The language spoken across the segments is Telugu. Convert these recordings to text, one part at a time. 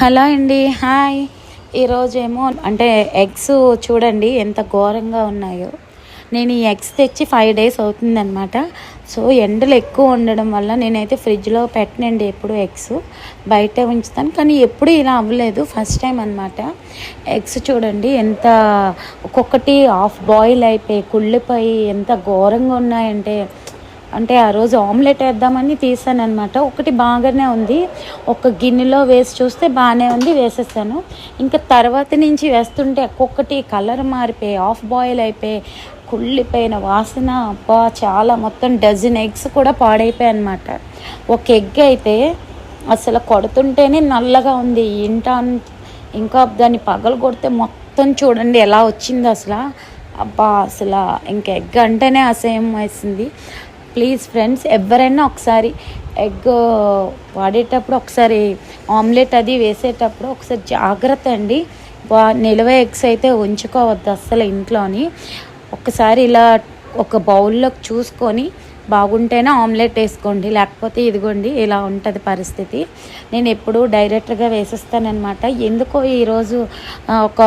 హలో అండి హాయ్. ఈరోజు ఏమో అంటే ఎగ్స్ చూడండి ఎంత ఘోరంగా ఉన్నాయో. నేను ఈ ఎగ్స్ తెచ్చి ఫైవ్ డేస్ అవుతుందన్నమాట. సో ఎండలు ఎక్కువ ఉండడం వల్ల నేనైతే ఫ్రిడ్జ్లో పెట్టనండి ఎప్పుడు ఎగ్స్. బయట ఉంచుతాను కానీ ఎప్పుడు ఇలా అవ్వలేదు ఫస్ట్ టైం అనమాట ఎగ్స్ చూడండి ఎంత ఒక్కొక్కటి హాఫ్ బాయిల్ అయిపోయి కుళ్ళిపోయి ఎంత ఘోరంగా ఉన్నాయంటే అంటే ఆ రోజు ఆమ్లెట్ వేద్దామని తీసాను అనమాట ఒకటి బాగానే ఉంది. ఒక గిన్నెలో వేసి చూస్తే బాగానే ఉంది వేసేసాను. ఇంకా తర్వాత నుంచి వేస్తుంటే ఒక్కొక్కటి కలర్ మారిపోయి ఆఫ్ బాయిల్ అయిపోయి కుళ్ళిపోయిన వాసన. అబ్బా చాలా మొత్తం డజన్ ఎగ్స్ కూడా పాడైపోయాయి అనమాట ఒక ఎగ్ అయితే అసలు కొడుతుంటేనే నల్లగా ఉంది. ఇంటా ఇంకా దాన్ని పగలు కొడితే మొత్తం చూడండి ఎలా వచ్చింది అసలు. అబ్బా అసలు ఇంకా ఎగ్ అంటేనే అసహ్యం వేసింది. ప్లీజ్ ఫ్రెండ్స్ ఎవరైనా ఒకసారి ఎగ్ వాడేటప్పుడు ఒకసారి ఆమ్లెట్ అది వేసేటప్పుడు ఒకసారి జాగ్రత్త అండి. వా నిల్వ ఎగ్స్ అయితే ఉంచుకోవద్దు అస్సలు ఇంట్లోని. ఒకసారి ఇలా ఒక బౌల్లోకి చూసుకొని బాగుంటేనే ఆమ్లెట్ వేసుకోండి లేకపోతే ఇదిగోండి ఇలా ఉంటుంది పరిస్థితి. నేను ఎప్పుడు డైరెక్ట్గా వేసేస్తానమాట ఎందుకో ఈరోజు ఒక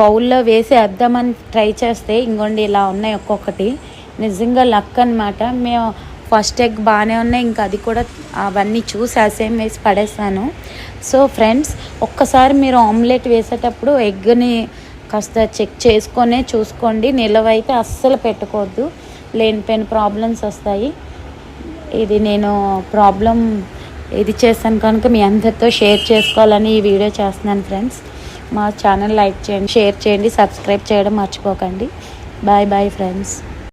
బౌల్లో వేసి వేద్దామని ట్రై చేస్తే ఇంకోండి ఇలా ఉన్నాయి ఒక్కొక్కటి. నిజంగా లక్ అనమాట మేము ఫస్ట్ ఎగ్ బాగానే ఉన్నాయి ఇంకా అది కూడా అవన్నీ చూసి అసేం వేసి పడేసాను సో ఫ్రెండ్స్ ఒక్కసారి మీరు ఆమ్లెట్ వేసేటప్పుడు ఎగ్ని కాస్త చెక్ చేసుకొనే చూసుకోండి. నిలవైతే అస్సలు పెట్టుకోవద్దు. లేనిపోయిన ప్రాబ్లమ్స్ వస్తాయి. ఇది నేను ప్రాబ్లం ఇది చేశాను కనుక మీ అందరితో షేర్ చేసుకోవాలని ఈ వీడియో చేస్తున్నాను ఫ్రెండ్స్ మా ఛానల్ లైక్ చేయండి షేర్ చేయండి సబ్స్క్రైబ్ చేయడం మర్చిపోకండి. Bye bye friends